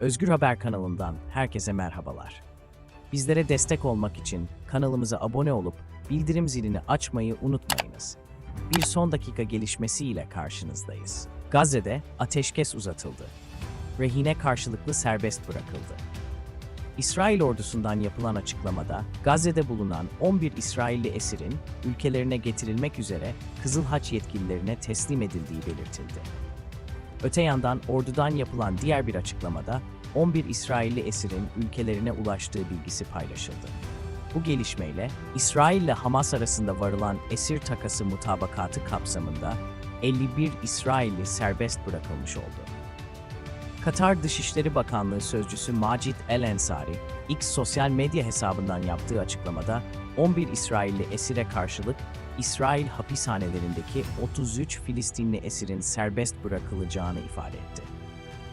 Özgür Haber kanalından herkese merhabalar. Bizlere destek olmak için kanalımıza abone olup bildirim zilini açmayı unutmayınız. Bir son dakika gelişmesiyle karşınızdayız. Gazze'de ateşkes uzatıldı. Rehine karşılıklı serbest bırakıldı. İsrail ordusundan yapılan açıklamada Gazze'de bulunan 11 İsrailli esirin ülkelerine getirilmek üzere Kızıl Haç yetkililerine teslim edildiği belirtildi. Öte yandan ordudan yapılan diğer bir açıklamada 11 İsrailli esirin ülkelerine ulaştığı bilgisi paylaşıldı. Bu gelişmeyle İsrail ile Hamas arasında varılan esir takası mutabakatı kapsamında 51 İsrailli serbest bırakılmış oldu. Katar Dışişleri Bakanlığı Sözcüsü Macit El Ensari, X sosyal medya hesabından yaptığı açıklamada 11 İsrailli esire karşılık İsrail hapishanelerindeki 33 Filistinli esirin serbest bırakılacağını ifade etti.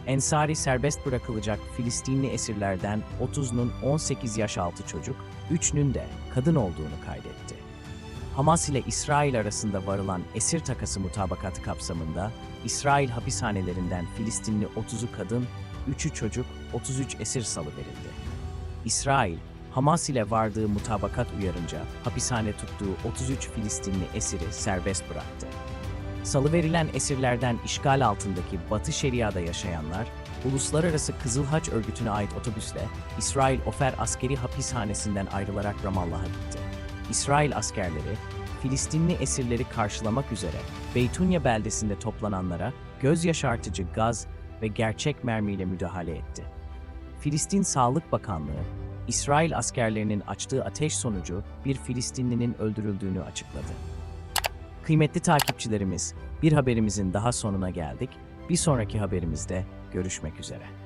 Ensari serbest bırakılacak Filistinli esirlerden 30'unun 18 yaş altı çocuk, 3'ünün de kadın olduğunu kaydetti. Hamas ile İsrail arasında varılan esir takası mutabakatı kapsamında İsrail hapishanelerinden Filistinli 30'u kadın, 3'ü çocuk, 33 esir salıverildi. İsrail, Hamas ile vardığı mutabakat uyarınca hapishane tuttuğu 33 Filistinli esiri serbest bıraktı. Salıverilen esirlerden işgal altındaki Batı Şeria'da yaşayanlar, Uluslararası Kızıl Haç Örgütü'ne ait otobüsle İsrail Ofer askeri hapishanesinden ayrılarak Ramallah'a gitti. İsrail askerleri, Filistinli esirleri karşılamak üzere Beytunya beldesinde toplananlara göz yaşartıcı gaz ve gerçek mermiyle müdahale etti. Filistin Sağlık Bakanlığı, İsrail askerlerinin açtığı ateş sonucu bir Filistinlinin öldürüldüğünü açıkladı. Kıymetli takipçilerimiz, bir haberimizin daha sonuna geldik. Bir sonraki haberimizde görüşmek üzere.